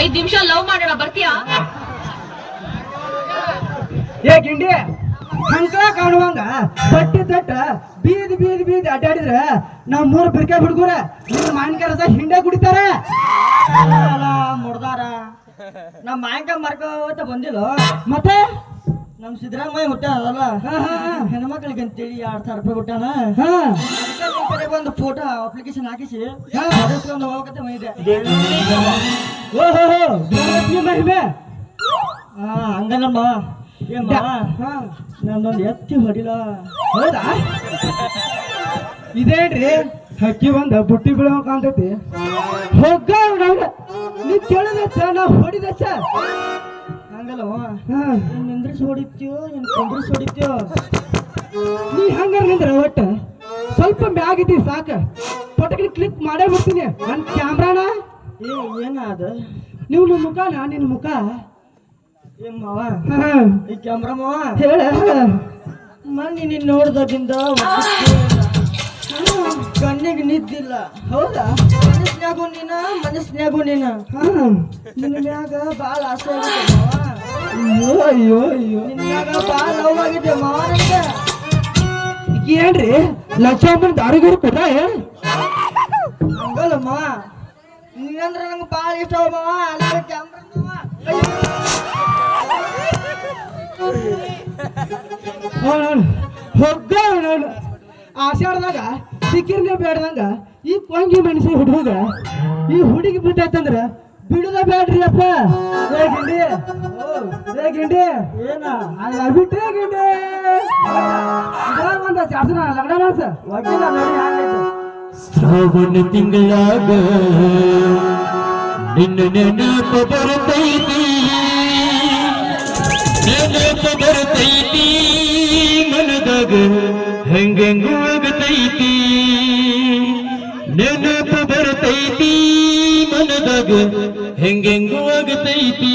ಐದ್ ನಿಮಿಷ ಲವ್ ಮಾಡೋಣ, ಬರ್ತೀಯಾ? ಏ ಗಿಂಡಿ ಹಂಕಲ ಕಾಣುವಂಗ, ಬಟ್ಟಿ ತಟ್ಟ, ಬೀದಿ ಬೀದಿ ಬೀದಿ ಅಡ್ಡಾಡಿದ್ರ ನಾವ್ ಮೂರ್ ಬಿರ್ಕೆ ಹುಡುಗರ, ನಿಮ್ ಮಾನ್ಕ ರಸ ಹಿಂಡೆ ಕುಡಿತಾರ? ಮುಡ್ದಾರ ನಮ್ಮ ಮಾಯಕ ಮರ್ಕೋತ ಬಂದಿಲ್ಲ. ಮತ್ತೆ? ನಮ್ ಸಿದ್ದರಾಮಯ್ಯ ಹುಟ್ಟಾನಲ್ಲ ಹಾ, ಹಾ, ಹಾ. ಹೆಣ್ಮಕ್ಳಿಗೆ ಅಂತೇಳಿ ಎರಡ್ ಸಾವಿರ ರೂಪಾಯಿ ಹುಟ್ಟಾನ? ಒಂದು ಫೋಟೋ ಅಪ್ಲಿಕೇಶನ್ ಹಾಕಿಸಿ. ಹಾ. ಹೊಡೆಸ್ಕೊಂಡು ಹೋಗಕತ್ತೆ ಮೈದೆ. ಓಹೋ ಗೃಹಲಕ್ಷ್ಮಿ ಮಹಿಮೆ. ಹಾ ಹಂಗಲ್ಲಮ್ಮ ಏಮ್ಮ ಹಾ. ನನ್ನೊಂದು ಎತ್ತಿ ಹೊಡಿಲ. ಹೌದಾ? ಇದೇನ್ರಿ? ಹಕ್ಕಿ ಬಂದ ಬುಟ್ಟಿ ಬೀಳೋ ಕಾಣ್ತೈತಿ. ಹೋಗ ನೋಡ. ನೀ ನಾವು ನಾ ಹೊಡಿದಚ್ಚ ನೀನ್ ನಿಂದ್ರಿಸಿ ಹೊಡಿತ್ಯೋ ಏನ್ ಕುಂದ್ರಿಸಿ ಹೊಡಿತ್ಯೋ ನೀ ಹಂಗಾರ ನಿಂದ್ರ ಒಟ್ಟ? ಸ್ವಲ್ಪ ಮ್ಯಾಗಿದ್ದಿ ಸಾಕ. ಪಟಕಿ ಕ್ಲಿಕ್ ಮಾಡೇ ಬಿಡ್ತೀನಿ. ನನ್ನ ಕ್ಯಾಮ್ರಾನ ಏ ಏನ ಅದ? ನೀವು ನಿನ್ ಮುಖನ ನಿನ್ನ ಮುಖ. ಏ ಮಾವ. ಈ ಕ್ಯಾಮ್ರಾ ಮಾವ? ಹೇಳ ಮೊನ್ನೆ ನೀನ್ ನೋಡ್ದಾಗಿಂದ ಕಣ್ಣಿಗೆ ನಿದ್ದಿಲ್ಲ. ಹೌದಾ? ಮನಸ್ನ್ಯಾಗು ನೀನ ಮನಸ್ನ್ಯಾಗು ನೀನ. ನಿನ್ನ ಮ್ಯಾಗ ಬಾಳ ಆಸೆ ಆಗುತ್ತೆ ಮಾವ. ಅಯ್ಯೋ ಅಯ್ಯೋ ಅಯ್ಯೋ. ಏನ್ರಿ? ಲಕ್ಷಾಮನ್ ದಾರಿಗೂರು ಕೊಡ ಹಂಗಲ್ಲಮ್ಮ. ನೀನಂದ್ರೆ ನಂಗೆ ಭಾಳ ಇಷ್ಟ ಹೊಗ್ಗ ಆಷಾಢದಾಗ ಸಿಕ್ಕಿರ್ನೇ ಬೇಡದಂಗ ಈ ಕೊಂಗಿ ಮನುಷ್ಯ ಹುಡುಗ ಈ ಹುಡುಗಿ ಬಿಟ್ಟೈತಂದ್ರ ಬಿಡುದ ಬೇಡ್ರಿ ಅಪ್ಪ ಗಿಂಡಿ ಗಿಂಡಿ ಏನ? ಬಿಟ್ಟೆ ಗಿಂಡಿ. ಒಂದ ಜಾಸ್ತಿ ಲಗ್ನ ವಕೀಲ ನೋಡಿ ಶ್ರಾವಣ ತಿಂಗಳಾಗ ನಿನ್ನ ನೆನಪ ಬರ್ತೈತಿ ನೆನಪ ಬರ್ತೈತಿ ಮನದಾಗ ಹೆಂಗೆಂಗು ಆಗತೈತಿ ನೆನಪ ಬರ್ತೈತಿ ಮನದಾಗ ಹೆಂಗೆಂಗೂ ಆಗತೈತಿ